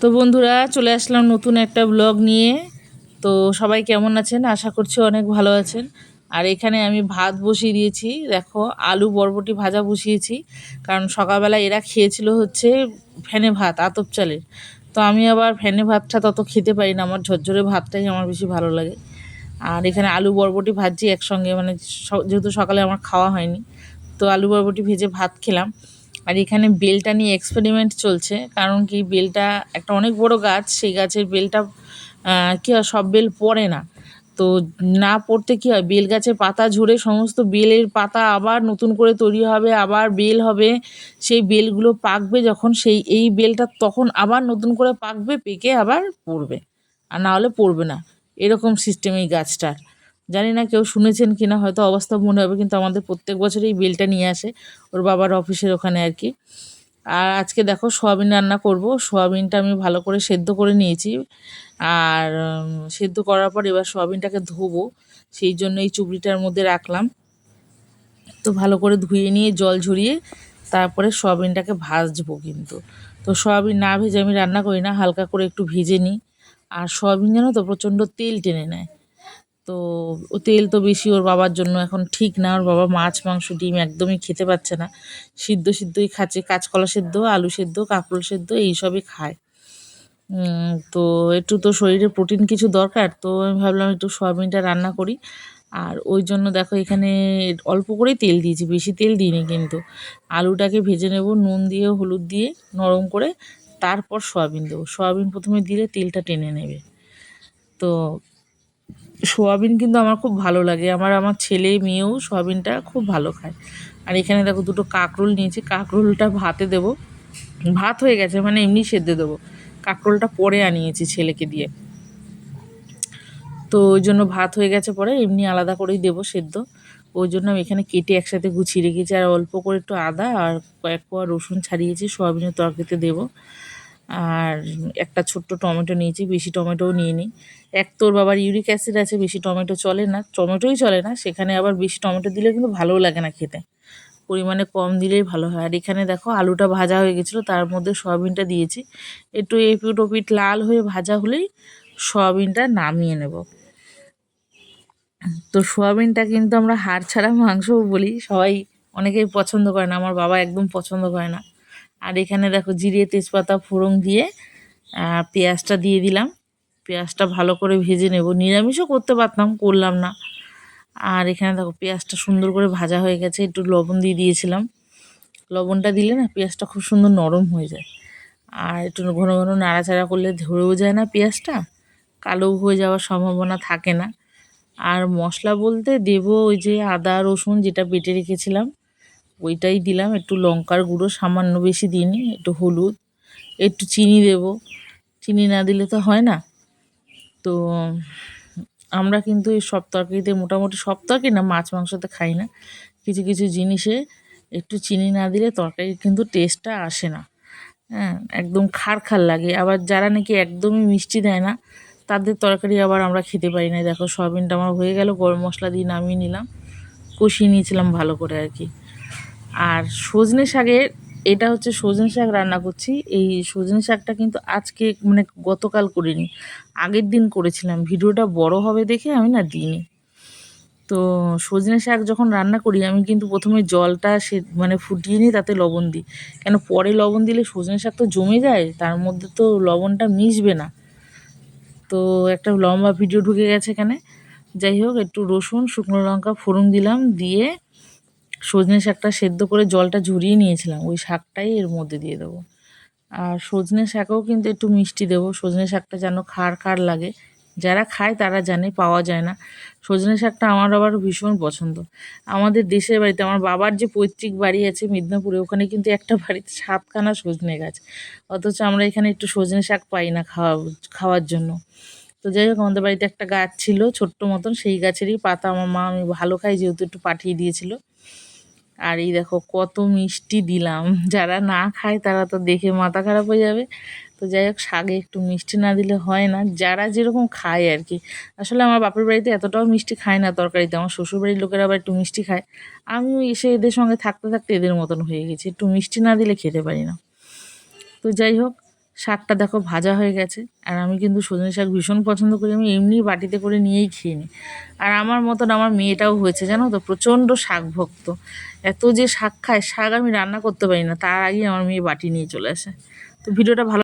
তো বন্ধুরা, চলে আসলাম নতুন একটা ব্লগ নিয়ে। তো সবাই কেমন আছেন? আশা করছি অনেক ভালো আছেন। আর এখানে আমি ভাত বসিয়ে দিয়েছি। দেখো, আলু বরবটি ভাজা বসিয়েছি। কারণ সকালবেলা এরা খেয়েছিল হচ্ছে ফ্যানে ভাত, আতপ চালের। তো আমি আবার ফ্যানে ভাতটা তত খেতে পারি না। আমার ঝরঝরে ভাতটাই আমার বেশি ভালো লাগে। আর এখানে আলু বরবটি ভাজছি একসঙ্গে। মানে যেহেতু সকালে আমার খাওয়া হয়নি, তো আলু বরবটি ভেজে ভাত খেলাম। আর এখানে বেলটা নিয়ে এক্সপেরিমেন্ট চলছে, কারণ কি বেলটা একটা অনেক বড় গাছ, সেই গাছের বেলটা কি হয়, সব বেল পড়ে না। তো না পড়তে কি হয়, বেল গাছের পাতা ঝরে, সমস্ত বেলের পাতা আবার নতুন করে তৈরি হবে, আবার বেল হবে, সেই বেলগুলো পাকবে যখন, সেই এই বেলটা তখন আবার নতুন করে পাকবে, পেকে আবার পড়বে। আর না হলে পড়বে না। এরকম সিস্টেম এই গাছটার। জানি না কেউ শুনেছেন কি না হয়তো অবস্থা মনে হবে, কিন্তু আমাদের প্রত্যেক বছরই বেলটা নিয়ে আসে ওর বাবার অফিসের ওখানে আর কি। আর আজকে দেখো সোয়াবিন রান্না করব, সোয়াবিনটা আমি ভালো করে সেদ্ধ করে নিয়েছি। আর সেদ্ধ করার পর এবার সোয়াবিনটাকে ধোবো, সেই জন্য এই চুবড়িটার মধ্যে রাখলাম। তো ভালো করে ধুয়ে নিয়ে জল ঝরিয়ে তারপরে সোয়াবিনটাকে ভাজবো কিন্তু। তো সোয়াবিন না ভেজে আমি রান্না করি না, হালকা করে একটু ভেজে নিই। আর সোয়াবিন জানো তো প্রচণ্ড তেল টেনে নেয়। তো ও তেল তো বেশি ওর বাবার জন্য এখন ঠিক না। ওর বাবা মাছ, মাংস, ডিম একদমই খেতে পাচ্ছে না। সিদ্ধ সিদ্ধই খাচ্ছে, কাঁচকলা সেদ্ধ, আলু সেদ্ধ, কাঁকরোল সেদ্ধ, এইসবই খায়। তো একটু তো শরীরে প্রোটিন কিছু দরকার, তো আমি ভাবলাম একটু সয়াবিনটা রান্না করি। আর ওই জন্য দেখো এখানে অল্প করেই তেল দিয়েছি, বেশি তেল দিইনি কিন্তু। আলুটাকে ভেজে নেব, নুন দিয়ে, হলুদ দিয়ে, নরম করে, তারপর সয়াবিন দেবো। সয়াবিন প্রথমে দিলে তেলটা টেনে নেবে। তো সোয়াবিন কিন্তু আমার খুব ভালো লাগে। আমার আমার ছেলে, মেয়েও সোয়াবিনটা খুব ভালো খায়। আর এখানে দেখো দুটো কাঁকরোল নিয়েছি। কাঁকরোলটা ভাতে দেবো। ভাত হয়ে গেছে মানে এমনি সেদ্ধ দেবো। কাঁকরোলটা পরে আনিয়েছি ছেলেকে দিয়ে। তো ওই জন্য ভাত হয়ে গেছে পরে, এমনি আলাদা করেই দেবো সেদ্ধ। ওই জন্য আমি এখানে কেটে একসাথে গুছিয়ে রেখেছি। আর অল্প করে একটু আদা আর কয়েক কোয়া রসুন ছাড়িয়েছি, সোয়াবিনের তরকারিতে দেবো। আর একটা ছোট্ট টমেটো নিয়েছি, বেশি টমেটোও নিয়ে নিই এক তোর বাবার ইউরিক অ্যাসিড আছে, বেশি টমেটো চলে না, টমেটোই চলে না, সেখানে আবার বেশি টমেটো দিলে কিন্তু ভালোও লাগে না খেতে। পরিমাণে কম দিলেই ভালো হয়। আর এখানে দেখো আলুটা ভাজা হয়ে গেছিল, তার মধ্যে সয়াবিনটা দিয়েছি। একটু এপিট ওপিট লাল হয়ে ভাজা হলেই সয়াবিনটা নামিয়ে নেব। তো সোয়াবিনটা কিন্তু আমরা হাড় ছাড়া মাংসও বলি, সবাই অনেকেই পছন্দ করে না, আমার বাবা একদম পছন্দ করে না। আর এখানে দেখো জিরে, তেজপাতা, ফোড়ন দিয়ে পেঁয়াজটা দিয়ে দিলাম। পেঁয়াজটা ভালো করে ভেজে নেব। নিরামিষও করতে পারতাম, করলাম না। আর এখানে দেখো পেঁয়াজটা সুন্দর করে ভাজা হয়ে গেছে। একটু লবণ দিয়ে দিয়েছিলাম। লবণটা দিলে না পেঁয়াজটা খুব সুন্দর নরম হয়ে যায়। আর একটু ঘন ঘন নাড়াচাড়া করলে ধরেও যায় না পেঁয়াজটা। কালো হয়ে যাওয়ার সম্ভাবনা থাকে না। আর মশলা বলতে দেব ওই যে আদা, রসুন যেটা বেটে রেখেছিলাম। ওইটাই দিলাম, একটু লঙ্কার গুঁড়ো, সামান্য বেশি দিইনি, একটু হলুদ, একটু চিনি দেব। চিনি না দিলে তো হয় না। তো আমরা কিন্তু এই সব তরকারিতে মোটামুটি, সব তরকারি না, মাছ মাংসতে খাই না। কিছু কিছু জিনিসে একটু চিনি না দিলে তরকারির কিন্তু টেস্টটা আসে না। হ্যাঁ একদম খার খার লাগে। আবার যারা নাকি একদমই মিষ্টি দেয় না, তাদের তরকারি আবার আমরা খেতে পারি না। দেখো, সয়াবিনটা আমার হয়ে গেল, গরম মশলা দিয়ে নামিয়ে নিলাম, কষিয়ে নিয়েছিলাম ভালো করে আর কি। আর সজনে শাকের, এটা হচ্ছে সজনে শাক রান্না করছি। এই সজনে শাকটা কিন্তু আজকে মানে গতকাল করিনি, আগের দিন করেছিলাম। ভিডিওটা বড় হবে দেখে আমি না দিইনি। তো সজনে শাক যখন রান্না করি, আমি কিন্তু প্রথমে জলটা সে মানে ফুটিয়ে নিই, তাতে লবণ দিই। কেন পরে লবণ দিলে সজনে শাক তো জমে যায়, তার মধ্যে তো লবণটা মিশবে না। তো একটা লম্বা ভিডিও ঢুকে গেছে এখানে। যাই হোক, একটু রসুন, শুকনো লঙ্কা ফোড়ন দিলাম, দিয়ে সজনে শাকটা সেদ্ধ করে জলটা ঝরিয়ে নিয়েছিলাম, ওই শাকটাই এর মধ্যে দিয়ে দেবো। আর সজনে শাকেও কিন্তু একটু মিষ্টি দেবো, সজনে শাকটা যেন খার খার লাগে। যারা খায় তারা জানে, পাওয়া যায় না। সজনে শাকটা আমার আবার ভীষণ পছন্দ। আমাদের দেশের বাড়িতে, আমার বাবার যে পৈতৃক বাড়ি আছে মেদিনীপুরে, ওখানে কিন্তু একটা বাড়িতে সাতখানা সজনে গাছ। অথচ আমরা এখানে একটু সজনে শাক পাই না খাওয়া, খাওয়ার জন্য। তো যাই হোক, আমাদের বাড়িতে একটা গাছ ছিল, ছোট্ট মতন, সেই গাছেরই পাতা আমার মা, আমি ভালো খাই যেহেতু একটু পাঠিয়ে দিয়েছিল। আর এই দেখো কত মিষ্টি দিলাম। যারা না খায় তারা তো দেখে মাথা খারাপ হয়ে যাবে। তো যাই হোক শাকে একটু মিষ্টি না দিলে হয় না। যারা যেরকম খায় আর কি আসলে আমার বাপের বাড়িতে এতটাও মিষ্টি খায় না তরকারিতে। আমার শ্বশুরবাড়ির লোকেরা আবার একটু মিষ্টি খায়। আমিও এসে এদের সঙ্গে থাকতে থাকতে এদের মতন হয়ে গেছি। একটু মিষ্টি না দিলে খেতে পারি না। তো যাই হোক শাকটা দেখো ভাজা হয়ে গেছে। আর আমি কিন্তু সজনে শাক ভীষণ পছন্দ করি, আমি এমনি বাটিতে করে নিয়েই খেয়ে নিই। আর আমার মতন আমার মেয়েটাও হয়েছে, জানো তো? প্রচণ্ড শাক ভক্ত। এত যে শাক খায়, শাক আমি রান্না করতে পারি না, তার আগেই আমার মেয়ে বাটি নিয়ে চলে আসে। তো ভিডিওটা ভালো